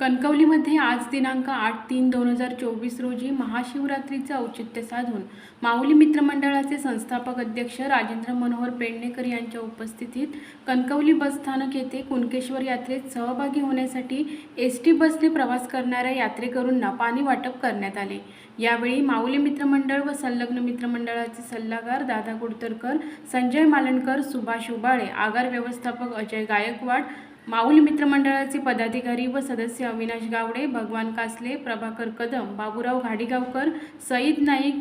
कणकवलीमध्ये आज दिनांक आठ तीन दोन हजार चोवीस रोजी महाशिवरात्रीचं औचित्य साधून माऊली मित्रमंडळाचे संस्थापक अध्यक्ष राजेंद्र मनोहर पेडणेकर यांच्या उपस्थितीत कणकवली बसस्थानक येथे कुणकेश्वर यात्रेत सहभागी होण्यासाठी एस टी बसने प्रवास करणाऱ्या यात्रेकरूंना पाणी वाटप करण्यात आले. यावेळी माऊली मित्रमंडळ व संलग्न मित्रमंडळाचे सल्लागार दादा कुडतरकर संजय मालणकर सुभाष उबाळे आगार व्यवस्थापक अजय गायकवाड माऊली मित्रमंडळाचे पदाधिकारी व सदस्य अविनाश गावडे भगवान कासले प्रभाकर कदम बाबूराव घाडीगावकर सईद नाईक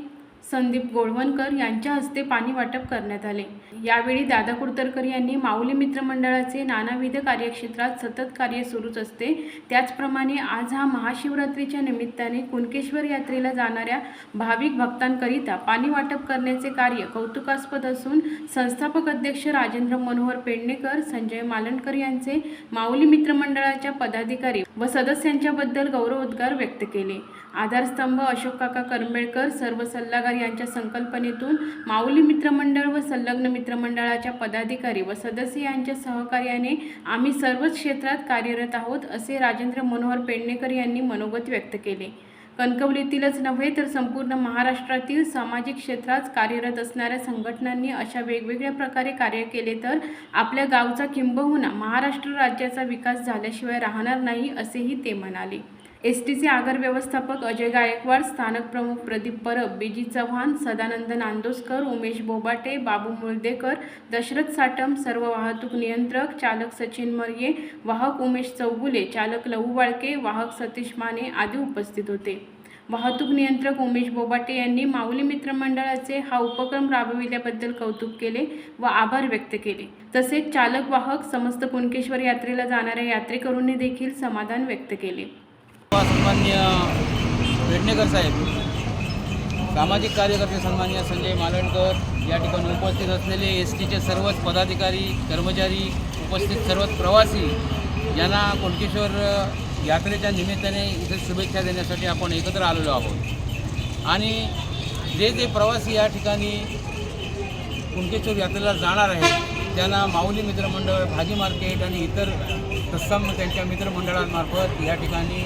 संदीप गोळवणकर यांच्या हस्ते पाणी वाटप करण्यात आले. यावेळी दादा कुडतरकर यांनी माऊली मित्रमंडळाचे नानाविध कार्यक्षेत्रात सतत कार्य सुरूच असते. त्याचप्रमाणे आज हा महाशिवरात्रीच्या निमित्ताने कुणकेश्वर यात्रेला जाणाऱ्या भाविक भक्तांकरिता पाणी वाटप करण्याचे कार्य कौतुकास्पद असून संस्थापक अध्यक्ष राजेंद्र मनोहर पेडणेकर संजय मालणकर यांचे माऊली मित्रमंडळाच्या पदाधिकारी व सदस्यांच्याबद्दल गौरवोद्गार व्यक्त केले. आधारस्तंभ अशोक काका करंबेळकर सर्व सल्लागार यांच्या संकल्पनेतून माऊली मित्रमंडळ व संलग्न मित्रमंडळाच्या पदाधिकारी व सदस्य यांच्या सहकार्याने आम्ही सर्वच क्षेत्रात कार्यरत आहोत असे राजेंद्र मनोहर पेडणेकर यांनी मनोगत व्यक्त केले. कणकवलीतीलच नव्हे तर संपूर्ण महाराष्ट्रातील सामाजिक क्षेत्रात कार्यरत असणाऱ्या संघटनांनी अशा वेगवेगळ्या प्रकारे कार्य केले तर आपल्या गावचा किंबहुना महाराष्ट्र राज्याचा विकास झाल्याशिवाय राहणार नाही असेही ते म्हणाले. एस टीचे आगर व्यवस्थापक अजय गायकवाड स्थानक प्रमुख प्रदीप परब बीजी चव्हाण सदानंद नांदोसकर उमेश बोबाटे बाबू मुळदेकर दशरथ साटम सर्व वाहतूक नियंत्रक चालक सचिन मर्ये वाहक उमेश चौगुले चालक लहू वाळके वाहक सतीश माने आदी उपस्थित होते. वाहतूक नियंत्रक उमेश बोबाटे यांनी माऊली मित्रमंडळाचे हा उपक्रम राबविल्याबद्दल कौतुक केले व आभार व्यक्त केले. तसेच चालक वाहक समस्त कुणकेश्वर यात्रेला जाणाऱ्या यात्रेकरूंनी देखील समाधान व्यक्त केले. सन्मान्य पेडणेकर साहेब सामाजिक कार्यकर्ते सन्मान्य संजय मालणकर या ठिकाणी उपस्थित असलेले एस टीचे सर्वच पदाधिकारी कर्मचारी उपस्थित सर्वच प्रवासी यांना कोणकेश्वर यात्रेच्या निमित्ताने इथे शुभेच्छा देण्यासाठी आपण एकत्र आलेलो आहोत. आणि जे जे प्रवासी या ठिकाणी कुणकेश्वर यात्रेला जाणार आहेत त्यांना माऊली मित्रमंडळ भाजी मार्केट आणि इतर तत्सम त्यांच्या मित्रमंडळांमार्फत या ठिकाणी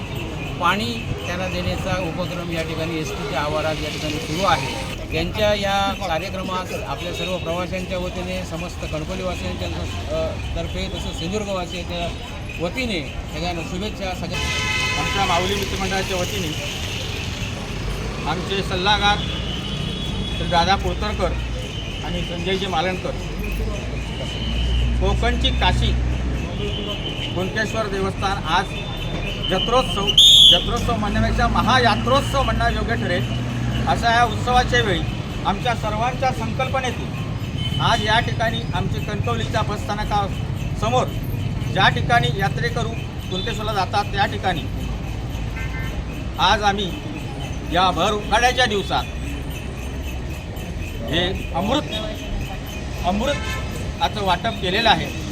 पाणी त्यांना देण्याचा उपक्रम या ठिकाणी एस टीच्या आवारात या ठिकाणी सुरू आहे. यांच्या या कार्यक्रमास आपल्या सर्व प्रवाशांच्या वतीने समस्त कणकोलीवासियांच्या तर्फे तसंच सिंधुदुर्गवासियांच्या वतीने सगळ्यांना शुभेच्छा सगळ्या आमच्या माऊली मित्रमंडळाच्या वतीने आमचे सल्लागार श्री दादा कोळतरकर आणि संजयजी मालणकर. कोकणची काशी कुणकेश्वर देवस्थान आज जत्रोत्सव जत्रोत्सव म्हणण्यापेक्षा महायात्रोत्सव म्हणणं योग्य ठरेल. अशा या उत्सवाच्या वेळी आमच्या सर्वांच्या संकल्पनेतून आज या ठिकाणी आमचे कणकवलीच्या बसस्थानकासमोर ज्या ठिकाणी यात्रेकरू कुलतेश्वरला जातात त्या ठिकाणी आज आम्ही या भर उकाड्याच्या दिवसात हे अमृत अमृताचं वाटप केलेलं आहे.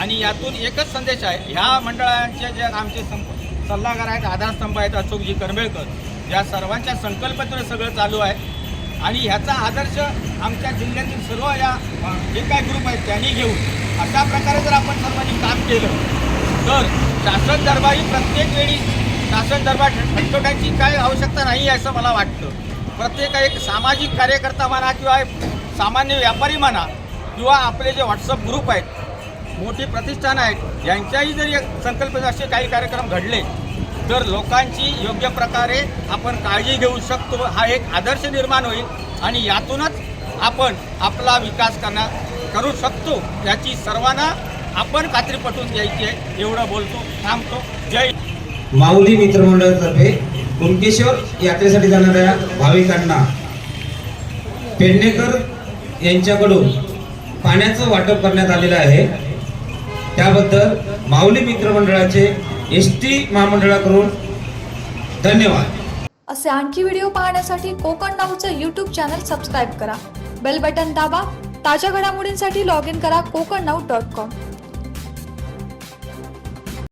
आणि यातून एकच संदेश आहे ह्या मंडळांचे जे आमचे संप सल्लागार आहेत आधारस्तंभ आहेत अशोकजी करमेळकर या सर्वांच्या संकल्पनेतून सगळं चालू आहे. आणि ह्याचा आदर्श आमच्या जिल्ह्यातील सर्व या जे काय ग्रुप आहेत त्यांनी घेऊन अशा प्रकारे जर आपण सर्वांनी काम केलं तर शासन दरबारी प्रत्येक वेळी शासन दरबार ठणठोटायची काय आवश्यकता नाही असं मला वाटतं. प्रत्येक एक सामाजिक कार्यकर्ता म्हणा किंवा सामान्य व्यापारी म्हणा किंवा आपले जे व्हॉट्सअप ग्रुप आहेत मोठी प्रतिष्ठान आहेत. यांच्याही जरी एक संकल्पित असे काही कार्यक्रम घडले तर लोकांची योग्य प्रकारे आपण काळजी घेऊ शकतो. हा एक आदर्श निर्माण होईल आणि यातूनच आपण आपला विकास करणार करू शकतो. याची सर्वांना आपण खात्री पटवून द्यायची आहे. एवढं बोलतो थांबतो. जय माऊली मित्रमंडळातर्फे कुणकेश्वर यात्रेसाठी जाणाऱ्या भाविकांना पेडणेकर यांच्याकडून पाण्याचं वाटप करण्यात आलेलं आहे. त्याबद्दल माऊली मित्रमंडळाचे एस टी महामंडळाकडून धन्यवाद. असे आणखी व्हिडिओ पाहण्यासाठी कोकण नाऊचं यूट्यूब चॅनल सबस्क्राईब करा. बेल बटन दाबा. ताज्या घडामोडींसाठी लॉग इन करा कोकण नाऊ डॉट कॉम